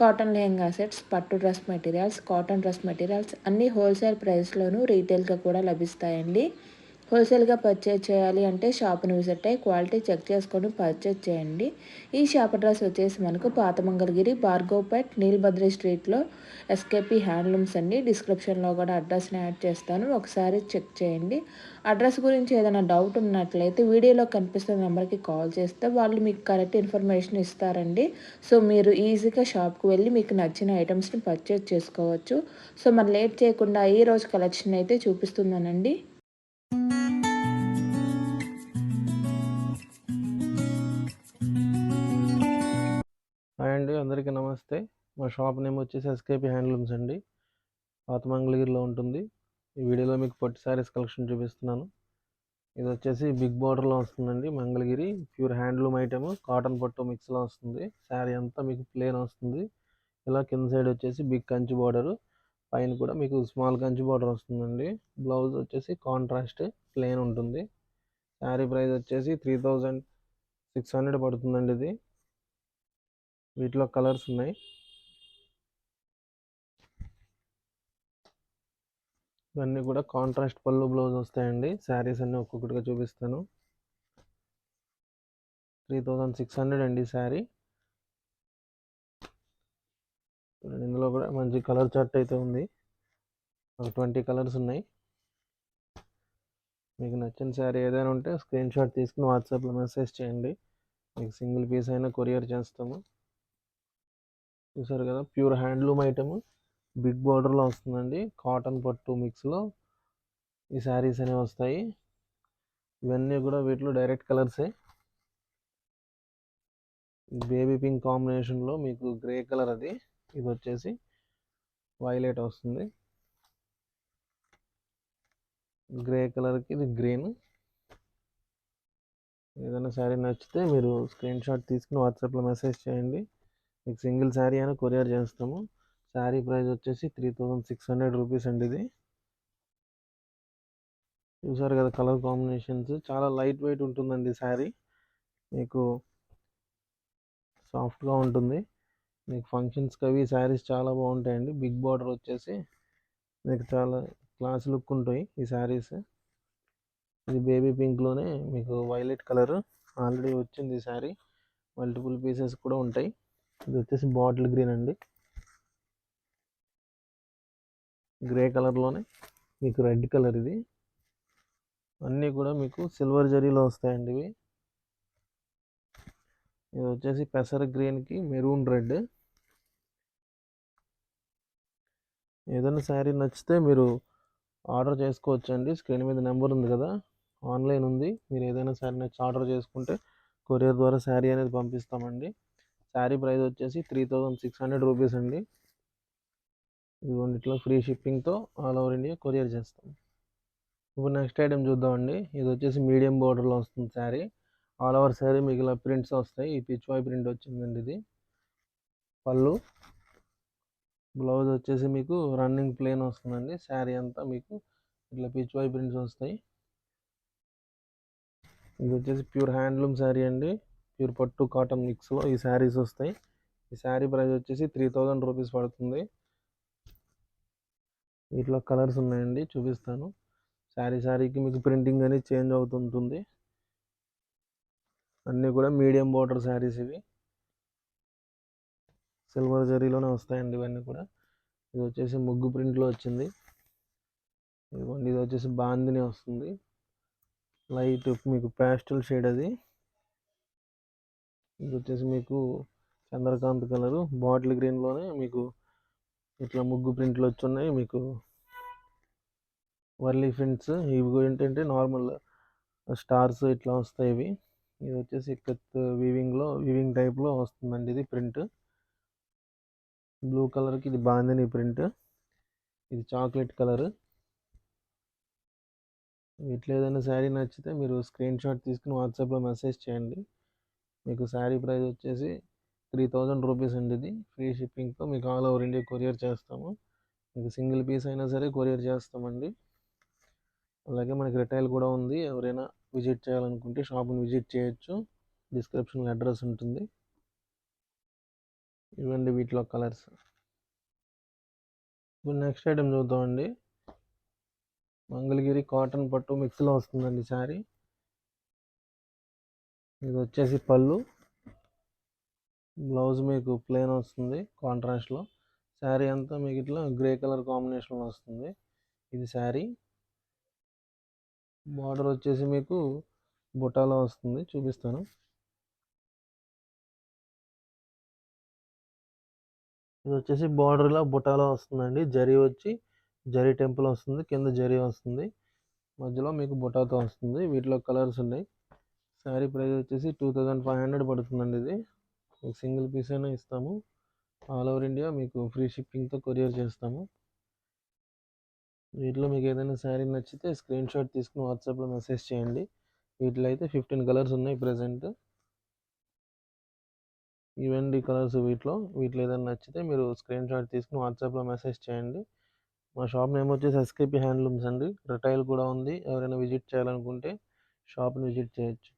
cotton lehenga sets పట్టు dress materials cotton dress materials అన్నీ wholesale ప్రైస్లోనూ రీటైల్గా కూడా లభిస్తాయండి. హోల్సేల్గా పర్చేజ్ చేయాలి అంటే షాప్ని విజిట్ అయ్యి క్వాలిటీ చెక్ చేసుకొని పర్చేజ్ చేయండి. ఈ షాప్ అడ్రస్ వచ్చేసి మనకు పాత మంగళగిరి భార్గవ్పేట్ నీల్భద్రి స్ట్రీట్లో. ఎస్కేపీ హ్యాండ్లూమ్స్ అండి. డిస్క్రిప్షన్లో కూడా అడ్రస్ని యాడ్ చేస్తాను. ఒకసారి చెక్ చేయండి. అడ్రస్ గురించి ఏదైనా డౌట్ ఉన్నట్లయితే వీడియోలో కనిపిస్తున్న నెంబర్కి కాల్ చేస్తే వాళ్ళు మీకు కరెక్ట్ ఇన్ఫర్మేషన్ ఇస్తారండి. సో మీరు ఈజీగా షాప్కి వెళ్ళి మీకు నచ్చిన ఐటమ్స్ని పర్చేజ్ చేసుకోవచ్చు. సో మరి లేట్ చేయకుండా ఈ రోజు కలెక్షన్ అయితే చూపిస్తున్నానండి. మా షాప్ నేమ్ వచ్చేసి ఎస్కేపీ హ్యాండ్లూమ్స్ అండి. పాత మంగళగిరిలో ఉంటుంది. ఈ వీడియోలో మీకు పట్టు శారీస్ కలెక్షన్ చూపిస్తున్నాను. ఇది వచ్చేసి బిగ్ బార్డర్లో వస్తుందండి Mangalagiri. Pure handloom item cotton పట్టు మిక్స్లో వస్తుంది. శారీ అంతా మీకు ప్లేన్ వస్తుంది. ఇలా కింద సైడ్ వచ్చేసి బిగ్ కంచి బార్డర్. పైన కూడా మీకు స్మాల్ కంచి బార్డర్ వస్తుందండి. బ్లౌజ్ వచ్చేసి కాంట్రాస్ట్ ప్లేన్ ఉంటుంది. శారీ ప్రైస్ వచ్చేసి త్రీ థౌజండ్ సిక్స్ హండ్రెడ్ పడుతుందండి ఇది. వీటిలో కలర్స్ ఉన్నాయి. ఇవన్నీ కూడా కాంట్రాస్ట్ పళ్ళు బ్లౌజ్ వస్తాయండి. శారీస్ అన్నీ ఒక్కొక్కటిగా చూపిస్తాను. త్రీ థౌజండ్ సిక్స్ హండ్రెడ్ అండి శారీ ఇందులో కూడా మంచి కలర్ చార్ట్ అయితే ఉంది. ఒక ట్వంటీ కలర్స్ ఉన్నాయి. మీకు నచ్చిన శారీ ఏదైనా ఉంటే స్క్రీన్ షాట్ తీసుకుని వాట్సాప్లో మెసేజ్ చేయండి. మీకు సింగిల్ పీస్ అయినా కొరియర్ చేస్తాము. చూసారు కదా ప్యూర్ హ్యాండ్లూమ్ ఐటమ్ బిగ్ బార్డర్లో వస్తుందండి. కాటన్ పట్టు మిక్స్లో. ఈ శారీస్ అనేవి వస్తాయి. ఇవన్నీ కూడా వీటిలో డైరెక్ట్ కలర్సే. బేబీ పింక్ కాంబినేషన్లో మీకు గ్రే కలర్ అది. ఇది వచ్చేసి వైలెట్ వస్తుంది. గ్రే కలర్కి ఇది గ్రీన్. ఏదైనా శారీ నచ్చితే మీరు స్క్రీన్ షాట్ తీసుకుని వాట్సాప్లో మెసేజ్ చేయండి. మీకు సింగిల్ శారీ అయినా కొరియర్ చేస్తాము. శారీ ప్రైస్ వచ్చేసి three thousand six hundred rupees అండి ఇది. చూసారు కదా కలర్ కాంబినేషన్స్. చాలా లైట్ వెయిట్ ఉంటుందండి శారీ. మీకు సాఫ్ట్గా ఉంటుంది. మీకు ఫంక్షన్స్కి అవి శారీస్ చాలా బాగుంటాయండి. బిగ్ బార్డర్ వచ్చేసి మీకు చాలా క్లాస్ లుక్ ఉంటాయి ఈ శారీస్. ఇది బేబీ పింక్లోనే మీకు వైలెట్ కలర్ ఆల్రెడీ వచ్చింది ఈ శారీ. మల్టిపుల్ పీసెస్ కూడా ఉంటాయి. ఇది వచ్చేసి బాటిల్ గ్రీన్ అండి. గ్రే కలర్లోనే మీకు రెడ్ కలర్ ఇది. అన్నీ కూడా మీకు సిల్వర్ జరీలో వస్తాయండి ఇవి. ఇది వచ్చేసి పెసర గ్రీన్కి మెరూన్ రెడ్. ఏదైనా శారీ నచ్చితే మీరు ఆర్డర్ చేసుకోవచ్చు అండి స్క్రీన్ మీద నెంబర్ ఉంది కదా ఆన్లైన్ ఉంది. మీరు ఏదైనా శారీ నచ్చి ఆర్డర్ చేసుకుంటే కొరియర్ ద్వారా శారీ అనేది పంపిస్తామండి. శారీ ప్రైస్ వచ్చేసి three thousand six hundred rupees అండి. ఇదిగోండి ఇట్లా ఫ్రీ షిప్పింగ్తో ఆల్ ఓవర్ ఇండియా కొరియర్ చేస్తాం. ఇప్పుడు నెక్స్ట్ ఐటమ్ చూద్దామండి. ఇది వచ్చేసి మీడియం బోర్డర్లో వస్తుంది శారీ ఆల్ ఓవర్ శారీ మీకు ఇలా ప్రింట్స్ వస్తాయి. ఈ పిచ్వాయ్ ప్రింట్ వచ్చిందండి ఇది. పళ్ళు. బ్లౌజ్ వచ్చేసి మీకు రన్నింగ్ ప్లేన్ వస్తుందండి. శారీ అంతా మీకు ఇట్లా పిచ్వాయ్ ప్రింట్స్ వస్తాయి. ఇది వచ్చేసి ప్యూర్ హ్యాండ్లూమ్ శారీ అండి. ప్యూర్ పట్టు కాటన్ మిక్స్లో ఈ శారీస్ వస్తాయి. ఈ శారీ ప్రైస్ వచ్చేసి త్రీ థౌజండ్ రూపీస్ పడుతుంది. వీటిలో కలర్స్ ఉన్నాయండి చూపిస్తాను. శారీ శారీకి మీకు ప్రింటింగ్ అనేది చేంజ్ అవుతుంటుంది. అన్నీ కూడా మీడియం బార్డర్ శారీస్ ఇవి. సిల్వర్ జరీలోనే వస్తాయండి ఇవన్నీ కూడా. ఇది వచ్చేసి ముగ్గు ప్రింట్లో వచ్చింది. ఇదిగోండి ఇది వచ్చేసి బాందిని వస్తుంది. లైట్ మీకు ప్యాస్టల్ షేడ్ అది. ఇది వచ్చేసి మీకు చంద్రకాంత్ కలరు. బాటిల్ గ్రీన్లోనే మీకు ఇట్లా ముగ్గు ప్రింట్లు వచ్చున్నాయి మీకు వర్లీ ప్రింట్స్ ఇవి ఏంటంటే నార్మల్ స్టార్స్ ఇట్లా వస్తాయి ఇవి. ఇది వచ్చేసి ఇక్కత్ వీవింగ్లో వీవింగ్ టైప్లో వస్తుందండి ఇది ప్రింట్. బ్లూ కలర్కి ఇది బాందిని ప్రింట్. ఇది చాక్లెట్ కలర్. ఇట్లా ఏదైనా శారీ నచ్చితే మీరు స్క్రీన్ షాట్ తీసుకుని వాట్సాప్లో మెసేజ్ చేయండి. మీకు శారీ ప్రైస్ వచ్చేసి త్రీ థౌజండ్ రూపీస్ అండి ఇది ఫ్రీ షిప్పింగ్తో మీకు ఆల్ ఓవర్ ఇండియా కొరియర్ చేస్తాము. మీకు సింగిల్ పీస్ అయినా సరే కొరియర్ చేస్తామండి. అలాగే మనకి రిటైల్ కూడా ఉంది. ఎవరైనా విజిట్ చేయాలనుకుంటే షాప్ని విజిట్ చేయొచ్చు. డిస్క్రిప్షన్లో అడ్రస్ ఉంటుంది. ఇవ్వండి వీటిలో కలర్స్. ఇప్పుడు నెక్స్ట్ ఐటెం చూద్దామండి. మంగళగిరి కాటన్ పట్టు మిక్స్లో వస్తుందండి శారీ. ఇది వచ్చేసి పళ్ళు. బ్లౌజ్ మీకు ప్లెయిన్ వస్తుంది కాంట్రాస్ట్లో శారీ అంతా మీకు ఇట్లా గ్రే కలర్ కాంబినేషన్లో వస్తుంది. ఇది శారీ. బార్డర్ వచ్చేసి మీకు బుటాలో వస్తుంది చూపిస్తాను. ఇది వచ్చేసి బార్డర్లో బుటాలో వస్తుందండి. జరీ వచ్చి జరీ టెంపుల్ వస్తుంది కింద జరీ వస్తుంది. మధ్యలో మీకు బుటాతో వస్తుంది. వీటిలో కలర్స్ ఉన్నాయి. శారీ ప్రైస్ వచ్చేసి టూ థౌజండ్ ఫైవ్ హండ్రెడ్ పడుతుందండి ఇది. మీకు సింగిల్ పీస్ అయినా ఇస్తాము. ఆల్ ఓవర్ ఇండియా మీకు ఫ్రీ షిప్పింగ్తో కొరియర్ చేస్తాము. వీటిలో మీకు ఏదైనా శారీ నచ్చితే స్క్రీన్ షాట్ తీసుకుని వాట్సాప్లో మెసేజ్ చేయండి. వీటిలో అయితే ఫిఫ్టీన్ కలర్స్ ఉన్నాయి ప్రజెంట్ ఇవండి కలర్స్ వీటిలో. వీటిలో ఏదైనా నచ్చితే మీరు స్క్రీన్ షాట్ తీసుకుని వాట్సాప్లో మెసేజ్ చేయండి. మా షాప్ నేమ్ వచ్చేసి ఎస్కేపీ హ్యాండ్లూమ్స్ అండి. రిటైల్ కూడా ఉంది. ఎవరైనా విజిట్ చేయాలనుకుంటే షాప్ని విజిట్ చేయొచ్చు.